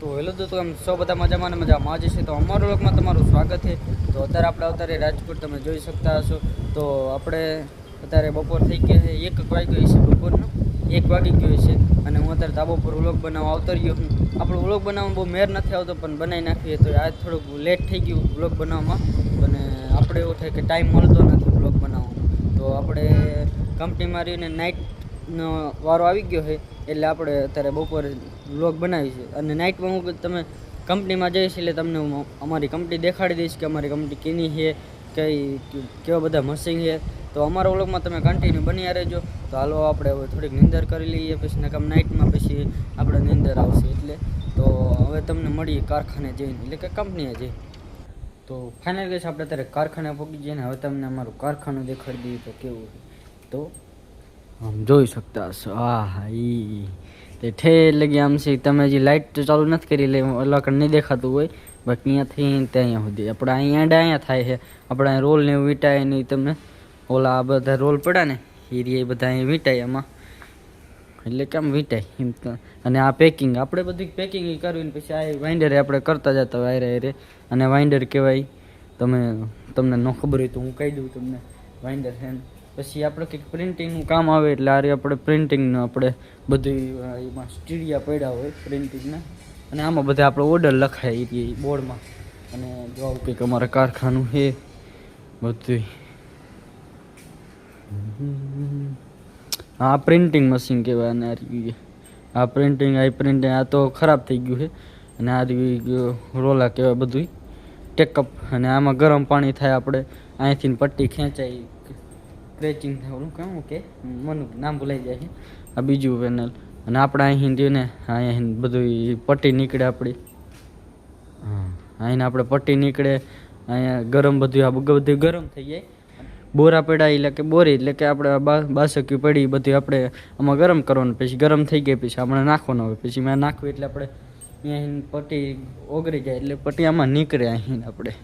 તો હેલો દોસ્તો એમ સૌ બધા મજામાં ને મજામાં આજે છે. તો અમારા લોકમાં તમારું સ્વાગત છે. તો અત્યારે આપણે અત્યારે રાજકોટ તમે જોઈ શકતા હશો. તો આપણે અત્યારે બપોર થઈ ગયા છે. એક વાગી ગયો છે બપોરનો. એક વાગી ગયો છે અને હું અત્યારે ધાબો પર વ્લોગ બનાવવા આવતો રહ્યો છું. આપણો વ્લોગ બનાવવામાં બહુ મેર નથી આવતો, પણ બનાવી નાખીએ તો આજ થોડુંક લેટ થઈ ગયું વ્લોગ બનાવવામાં. અને આપણે એવું થાય કે ટાઈમ મળતો નથી વ્લોગ બનાવવાનો તો આપણે કંપનીમાં રહીને નાઇટનો વારો આવી ગયો છે, એટલે આપણે અત્યારે બપોરે વ્લોગ બનાવી છે. અને નાઇટમાં હું તમે કંપનીમાં જઈશ એટલે તમને હું અમારી કંપની દેખાડી દઈશ કે અમારી કંપની કેની છે, કઈ કેવા બધા મશીન છે. તો અમારા વ્લોગમાં તમે કન્ટિન્યુ બન્યા રહેજો. તો હાલો આપણે હવે થોડીક નિંદર કરી લઈએ, પછી નકામ નાઇટમાં પછી આપણે નિંદર આવશે એટલે. તો હવે તમને મળીએ કારખાને જઈને, એટલે કે કંપનીએ જઈ તો ફાઇનલ ગેસ આપણે અત્યારે કારખાને પહોંચી જઈએ ને, હવે તમને અમારું કારખાનું દેખાડી દઈએ તો કેવું તો આમ જોઈ શકતા હશો. હા હા ઈ. તે ઠે લગી આમ છે, તમે જે લાઇટ ચાલુ નથી કરી લે અલગ નહીં દેખાતું હોય. બાકી અહીંયાથી ત્યાં સુધી. આપણે અહીંયા અહીંયા થાય છે. આપણે અહીંયા રોલ ને વીંટાય નહીં તમને. ઓલા આ બધા રોલ પડ્યા ને એ બધા અહીંયા વીંટાય એમાં એટલે કેમ વીંટાય? એમ અને આ પેકિંગ આપણે બધી પેકિંગ કરવી પછી આ વાઇન્ડરે આપણે કરતા જતા હોય હારે અને વાઇન્ડર કહેવાય, તમે, તમને ન ખબર હોય તો હું કહી દઉં તમને. વાઇન્ડર છે ને. પછી આપણે કંઈક પ્રિન્ટિંગનું કામ આવે એટલે આ આપણે પ્રિન્ટિંગનું આપણે બધી એમાં સ્ટીડિયા પડ્યા હોય પ્રિન્ટિંગના અને આમાં બધા આપણે ઓર્ડર લખાય એ બોર્ડમાં. અને જો કંઈક અમારા કારખાનું છે બધું આ પ્રિન્ટિંગ મશીન કહેવાય અને આ આ પ્રિન્ટિંગ આ પ્રિન્ટિંગ આ તો ખરાબ થઈ ગયું છે. અને આ રોલા કહેવાય બધું ટેકઅપ અને આમાં ગરમ પાણી થાય આપણે અહીંથી પટ્ટી ખેંચાય. ક્રેચિંગ થાય ઓલું કેમ કે મનું નામ ભૂલાઈ જાય છે. આ બીજું પેનલ અને આપણે અહીં રહ્યું ને અહીં બધું પટ્ટી નીકળે આપણી. હા. અહીં આપણે પટ્ટી નીકળે અહીંયા ગરમ બધું આ બધું ગરમ થઈ જાય. બોરા પડ્યા એટલે કે બોરી એટલે કે આપણે બાસકી પડી બધું આપણે આમાં ગરમ કરવાનું. પછી ગરમ થઈ ગઈ પછી આપણે નાખવાનું હોય પછી મેં નાખવું એટલે આપણે અહીં પટ્ટી ઓગળી જાય એટલે પટ્ટી આમાં નીકળે અહીં આપણે.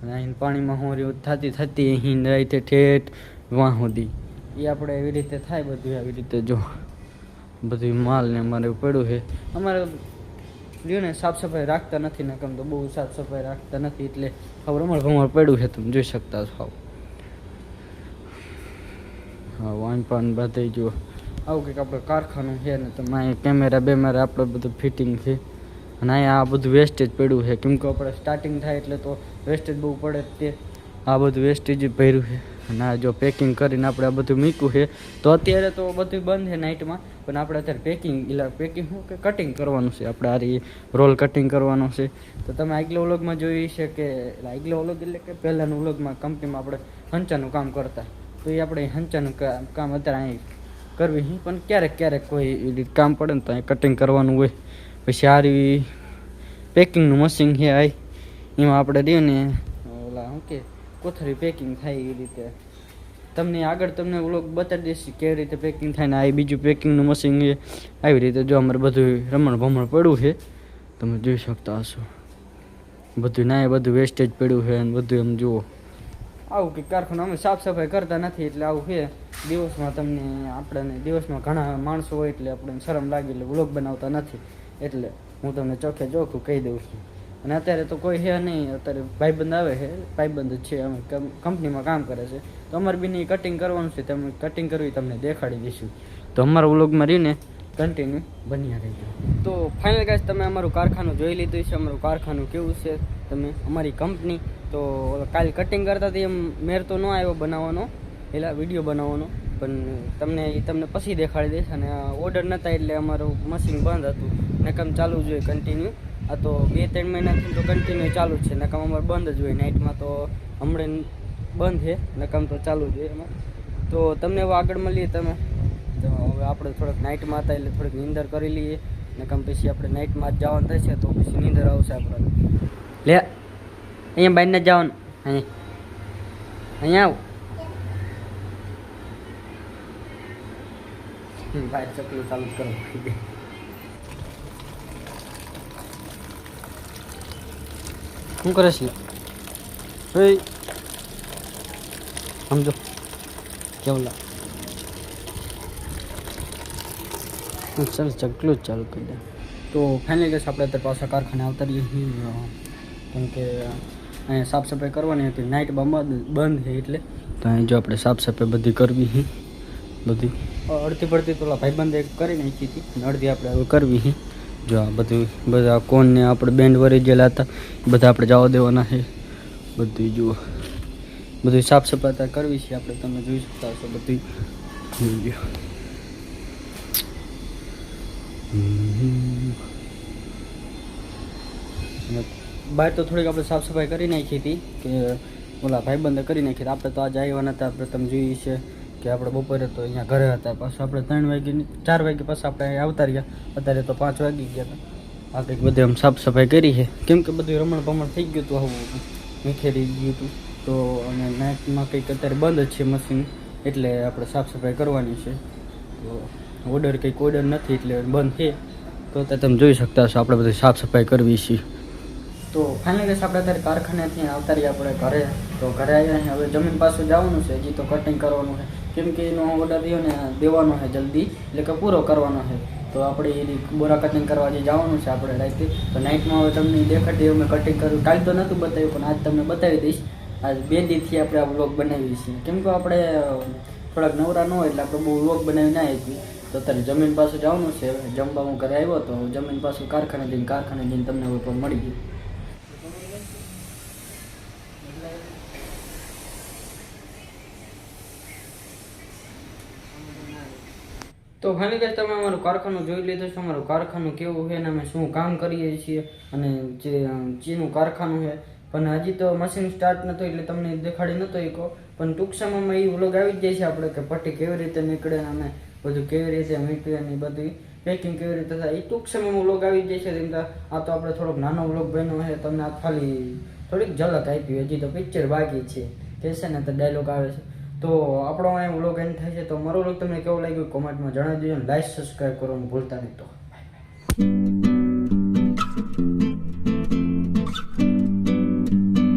અને અહીં પાણીમાં હોરી થતી થતી અહીં રીતે ઠેઠ વાં સુધી એ આપણે એવી રીતે થાય બધું આવી રીતે જો બધું માલ ને અમારે પડ્યું છે. અમારે રહ્યું ને સાફ સફાઈ રાખતા નથી ને કેમ તો બહુ સાફ સફાઈ રાખતા નથી એટલે ખબર અમારે ભમર પડ્યું છે, તમે જોઈ શકતા છો. હા, વાન પાન બધે જો. આવું કંઈક આપણે કારખાનું છે ને તમે અહીંયા કેમેરા બેમેરા આપણે બધું ફિટિંગ છે. અને અહીંયા આ બધું વેસ્ટેજ પડ્યું છે. કેમ કે આપણે સ્ટાર્ટિંગ થાય એટલે તો વેસ્ટેજ બહુ પડે જ તે. આ બધું વેસ્ટેજ જ ભર્યું છે. અને જો પેકિંગ કરીને આપણે આ બધું મૂક્યું છે, તો અત્યારે તો બધું બંધ છે નાઇટમાં પણ આપણે અત્યારે પેકિંગ એટલે પેકિંગ શું કે કટિંગ કરવાનું છે, આપણે આ રોલ કટિંગ કરવાનો છે. તો તમે આગલા વ્લોગમાં જોઈ છે કે આગલા વ્લોગ એટલે કે પહેલાંનું વ્લોગમાં કંપનીમાં આપણે હંચાનું કામ કરતા. તો એ આપણે હંચાનું કામ અત્યારે અહીં કરવી હું પણ ક્યારેક ક્યારેક કોઈ કામ પડે ને તો અહીં કટિંગ કરવાનું હોય. પછી આ પેકિંગનું મશીન છે આ, એમાં આપણે રહ્યું ને, ઓલા શું કે કોથળી પેકિંગ થાય એ રીતે. તમને આગળ તમને વ્લોગ બતાવી દઈશ કેવી રીતે પેકિંગ થાય ને આ બીજું પેકિંગનું મશીન આવી રીતે જો અમારે બધું રમણ ભમણ પડ્યું છે, તમે જોઈ શકતા હશો. બધું ના બધું વેસ્ટેજ પડ્યું છે અને બધું એમ જુઓ. આવું કે કારખાનું અમે સાફ સફાઈ કરતા નથી એટલે આવું છે. દિવસમાં તમને આપણને દિવસમાં ઘણા માણસો હોય એટલે આપણને શરમ લાગે એટલે વ્લોગ બનાવતા નથી. એટલે હું તમને ચોખ્ખે ચોખ્ખું કહી દઉં છું. અને અત્યારે તો કોઈ છે નહીં, અત્યારે ભાઈબંધ આવે છે, ભાઈબંધ છે, અમે કંપનીમાં કામ કરે છે. તો અમારે બીની કટિંગ કરવાનું છે તમે કટિંગ કરવી તમને દેખાડી દઈશું. તો અમારા વ્લોગમાં રહીને કન્ટિન્યુ બન્યા રહેજો. તો ફાઇનલ ગાઈસ તમે અમારું કારખાનું જોઈ લીધું છે, અમારું કારખાનું કેવું છે? તમે અમારી કંપની તો કાલે કટિંગ કરતા હતી એમ મેર તો ન આવ્યો બનાવવાનો, પેલા વીડિયો બનાવવાનો, પણ તમને એ તમને પછી દેખાડી દઈશ. અને ઓર્ડર નહોતા એટલે અમારું મશીન બંધ હતું. નકમ ચાલુ જોઈએ કન્ટિન્યુ આ તો બે ત્રણ મહિનાથી તો કન્ટિન્યુ ચાલુ જ છે. નકામ અમારે બંધ જ હોય. નાઇટમાં તો હમણાં બંધ છે. નકામ તો ચાલુ જ હોય એમાં. તો તમને હવે આગળ મળીએ તમે. તો હવે આપણે થોડોક નાઇટમાં હતા એટલે થોડીક નીંદર કરી લઈએ. નકમ પછી આપણે નાઇટમાં જ જવાનું થશે તો પછી નીંદર આવશે આપણને લે, અહીંયા બાઈને જવાનું. અહીંયા. અહીંયા આવ. ભાઈ ચકલું ચાલુ કરો. શું કરે છે ભાઈ સમજો કેવલા ચાલ ચકલું જ ચાલુ કરી દે તો ફાઇનલી ગેસ આપણે અત્યારે પાછા કારખાને આવતા રહીએ કેમ કે અહીંયા સાફ સફાઈ કરવાની હતી. નાઇટ બંધ બંધ છે એટલે. તો અહીં જો આપણે સાફ સફાઈ બધી કરવી છે. બધી. અડધી પડતી તો ભાઈબંધ એક કરી નાખી હતી. અડધી આપણે હવે કરવી છે. જો આ બધું, બધા કોનને આપણે બેન્ડ વરી ગયેલા હતા બધા આપણે જવા દેવાના છે. બધું જુઓ. બધી સાફ અત્યારે કરવી છે આપણે, તમે જોઈ શકતા હશો બધી. બહાર તો થોડીક આપણે સાફ સફાઈ કરી નાખી હતી, કે ઓલા ભાઈબંધ કરી નાખી હતી. આપણે તો આજે આવ્યા નતા, આપણે તમે જોઈએ છે કે આપણે બપોરે તો અહીંયા ઘરે હતા, પાછું આપણે ત્રણ વાગે ચાર વાગે પાછા આપણે અહીંયા આવતા રહ્યા. અત્યારે તો પાંચ વાગી ગયા હતા. આ કંઈક બધું આમ સાફ સફાઈ કરી છે. કેમ કે બધું રમણ ભમણ થઈ ગયું હતું આવું વિખેરી ગયું હતું. તો અને નાઇટમાં કંઈક અત્યારે બંધ જ છે મશીન, એટલે આપણે સાફ સફાઈ કરવાની છે. તો ઓર્ડર કંઈક ઓર્ડર નથી, એટલે બંધ છે. તો અત્યારે તમે જોઈ શકતા હશો, આપણે બધી સાફ સફાઈ કરવી છે. તો ફાઇનલી ગેસ આપણે અત્યારે કારખાનેથી આવતા રહીએ આપણે ઘરે. તો ઘરે આવ્યા હવે જમીન પાસે જવાનું છે, હજી તો કટિંગ કરવાનું છે. કેમ કે એનો ઓર્ડર રહ્યો ને, દેવાનો છે જલ્દી, એટલે કે પૂરો કરવાનો છે. તો આપણે એની બોરા કટિંગ કરવા જે જવાનું છે આપણે રાતે, તો નાઇટમાં હવે તમને દેખાડી, અમે કટિંગ કર્યું. કાલ તો નહોતું બતાવ્યું, પણ આજ તમને બતાવી દઈશ. આજ બે દિવસથી આપણે આ વ્લોગ બનાવીએ છીએ કેમ કે આપણે થોડાક નવરા ન હોય એટલે આપણે બહુ વ્લોગ બનાવી ના આપી તો અત્યારે જમીન પાસે જવાનું છે. જમવા હું ઘરે આવ્યો તો જમીન પાછું કારખાને જઈને કારખાને જઈને તમને પણ મળી ગયું. તો ફાઇનલી guys તમે અમારું કારખાનું જોઈ લીધું છે, અમારું કારખાનું કેવું છે અને અમે શું કામ કરીએ છીએ અને જે ચીનું કારખાનું છે. પણ હજી તો મશીન સ્ટાર્ટ નહોતું એટલે તમને દેખાડી નહોતો એ પણ ટૂંક સમયમાં એ વ્લોગ આવી જ જાય છે આપણે કે પટ્ટી કેવી રીતે નીકળે અને બધું કેવી રીતે નીકળે ને બધું. પેકિંગ કેવી રીતે થાય એ ટૂંક સમયમાં વ્લોગ આવી જાય છે તેમ કે આ તો આપણે થોડોક નાનો વ્લોગ બન્યો છે, તમને આ ખાલી થોડીક ઝલક આપી. હજી તો પિક્ચર બાકી છે. કે છે ને તો ડાયલોગ આવે છે. તો આપણો અહીંયા વ્લોગ એન્ડ થાય છે. તો મારો વ્લોગ તમને કેવો લાગ્યો કોમેન્ટમાં જણાવી દેજો લાઈક સબસ્ક્રાઈબ કરવાનું ભૂલતા નહીં તો.